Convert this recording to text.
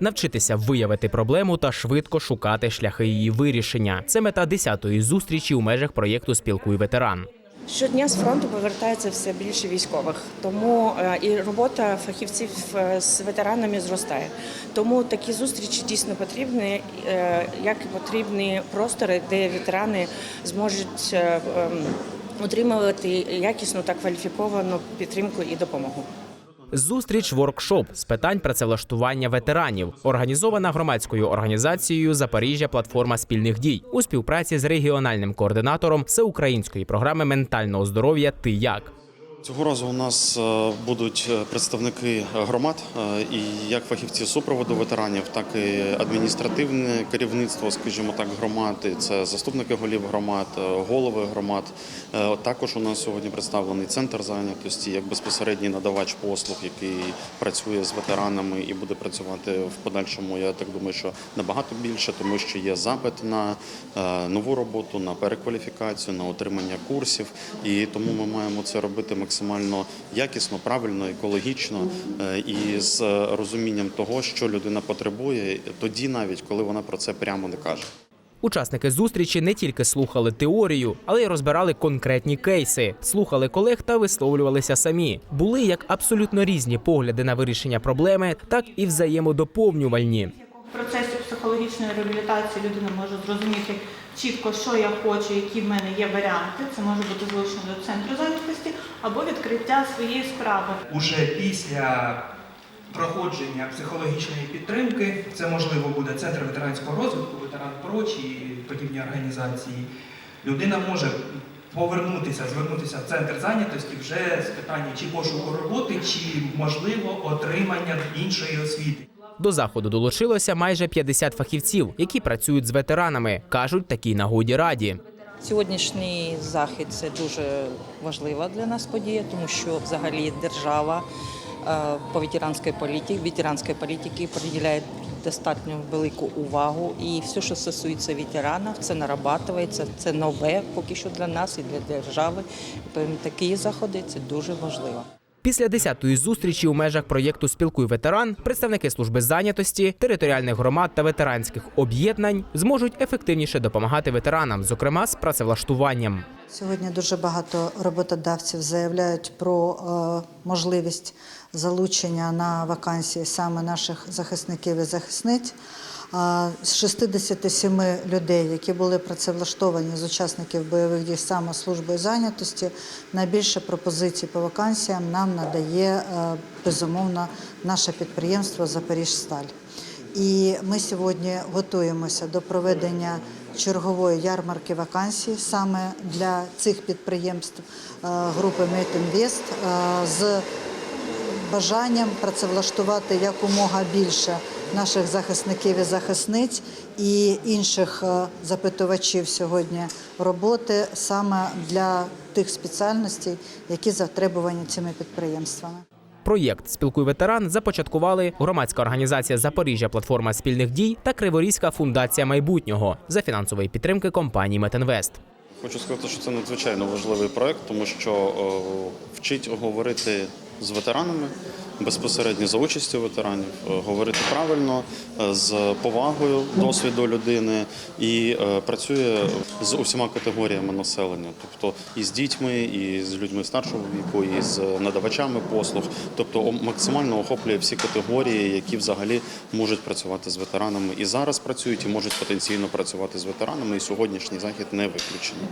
навчитися виявити проблему та швидко шукати шляхи її вирішення. Це мета 10-ї зустрічі у межах проєкту Спілкуй ветеран. Щодня з фронту повертається все більше військових, тому е, і робота фахівців е, з ветеранами зростає. Тому такі зустрічі дійсно потрібні, е, як і потрібні простори, де ветерани зможуть ем, отримувати якісну та кваліфіковану підтримку і допомогу. Зустріч воркшоп з питань працевлаштування ветеранів, організована громадською організацією Запоріжжя Платформа спільних дій у співпраці з регіональним координатором всеукраїнської програми ментального здоров'я Ти як. Цього разу у нас е, будуть е, представники громад е, і як фахівці супроводу ветеранів, так і адміністративне керівництво, скажімо так, громад. І Це заступники голів громад, голови громад. Також у нас сьогодні представлений центр зайнятості як безпосередній надавач послуг, який працює з ветеранами і буде працювати в подальшому. Я так думаю, що набагато більше, тому що є запит на нову роботу, на перекваліфікацію, на отримання курсів. І тому ми маємо це робити максимально якісно, правильно, екологічно е, і з розумінням того, що людина потребує, тоді навіть коли вона про це прямо не каже. Учасники зустрічі не тільки слухали теорію, але й розбирали конкретні кейси, слухали колег та висловлювалися самі. Були як абсолютно різні погляди на вирішення проблеми, так і взаємодоповнювальні. Психологічної реабілітації людина може зрозуміти чітко, що я хочу, які в мене є варіанти. Це може бути залучення до центру зайнятості або відкриття своєї справи. Уже після проходження психологічної підтримки, це можливо буде центр ветеранського розвитку, ветеран ПРО чи подібні організації. Людина може повернутися, звернутися в центр зайнятості вже з питання чи пошуку роботи, чи можливо отримання іншої освіти. До заходу долучилося майже 50 фахівців, які працюють з ветеранами. кажуть, такій нагоді раді. Сьогоднішній захід це дуже важлива для нас подія, тому що взагалі держава е, по ветеранській політиці, ветеранської політики приділяє достатньо велику увагу. І все, що стосується ветеранів, це нарабатується, це нове поки що для нас і для держави. Такі заходи це дуже важливо. Після 10-ї зустрічі у межах проєкту Спілкуй ветеран представники служби зайнятості, територіальних громад та ветеранських об'єднань зможуть ефективніше допомагати ветеранам, зокрема з працевлаштуванням. Сьогодні дуже багато роботодавців заявляють про е, можливість залучення на вакансії саме наших захисників і захисниць. З 67 людей, які були працевлаштовані з учасників бойових дій саме службою зайнятості, найбільше пропозицій по вакансіям нам надає е, безумовно наше підприємство Запоріжсталь. І ми сьогодні готуємося до проведення чергової ярмарки вакансій саме для цих підприємств е, групи Медінвест е, з бажанням працевлаштувати якомога більше наших захисників і захисниць і інших е, запитувачів сьогодні роботи саме для тих спеціальностей, які затребувані цими підприємствами. Проєкт Спілкуй ветеран започаткували громадська організація Запоріжжя Платформа спільних дій та Криворізька фундація майбутнього за фінансової підтримки компанії Метинвест. Хочу сказати, що це надзвичайно важливий проект, тому що е, вчить говорити з ветеранами безпосередньо за участю ветеранів, е, говорити правильно, е, з повагою досвіду людини і е, працює з усіма категоріями населення, тобто і з дітьми, і з людьми старшого віку, і з надавачами послуг, тобто максимально охоплює всі категорії, які взагалі можуть працювати з ветеранами і зараз працюють, і можуть потенційно працювати з ветеранами. І сьогоднішній захід не виключення.